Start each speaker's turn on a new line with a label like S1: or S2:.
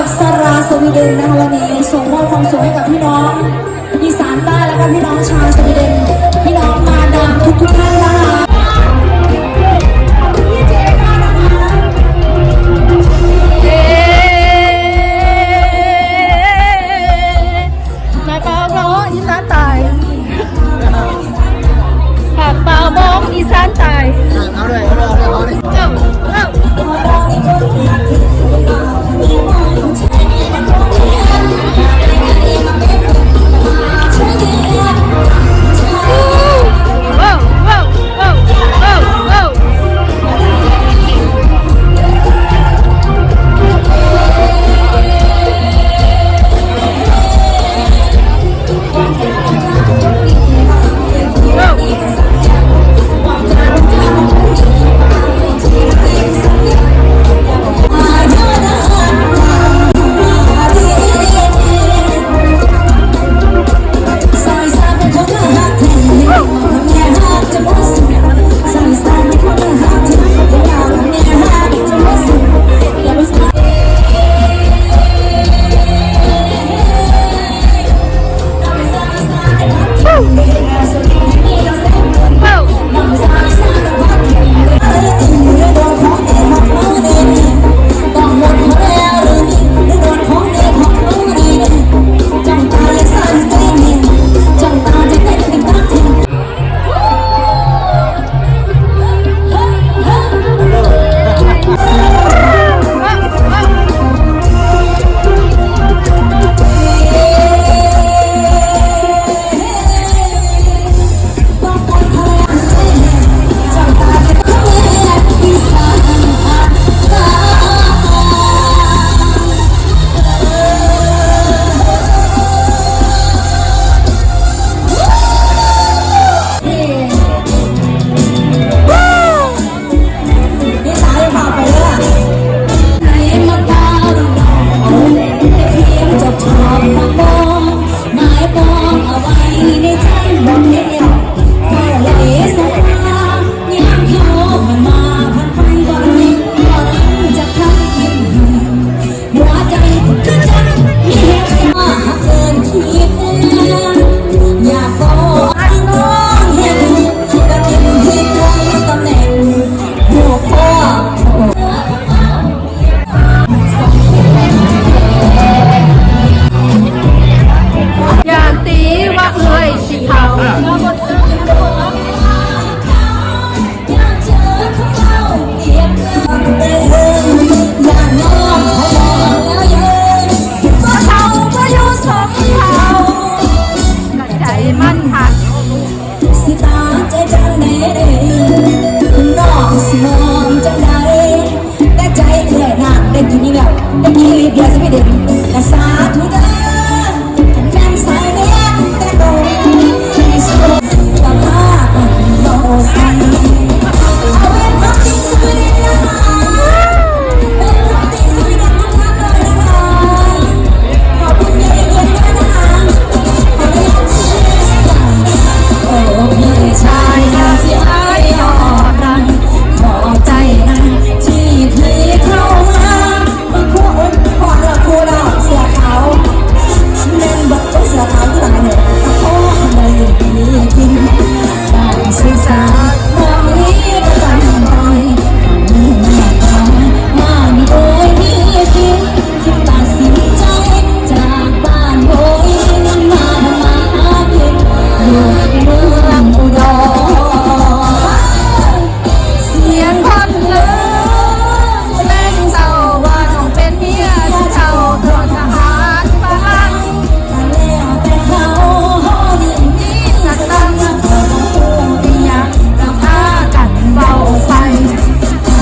S1: ับสราสวีเดนนะคะวันนี้ส่งมอบความสุขให้กับพี่น้องอีสานใต้แล้วก็พี่น้องชาวสวีเดน พี่น้องมาดามทุกทุกท่านนะคะ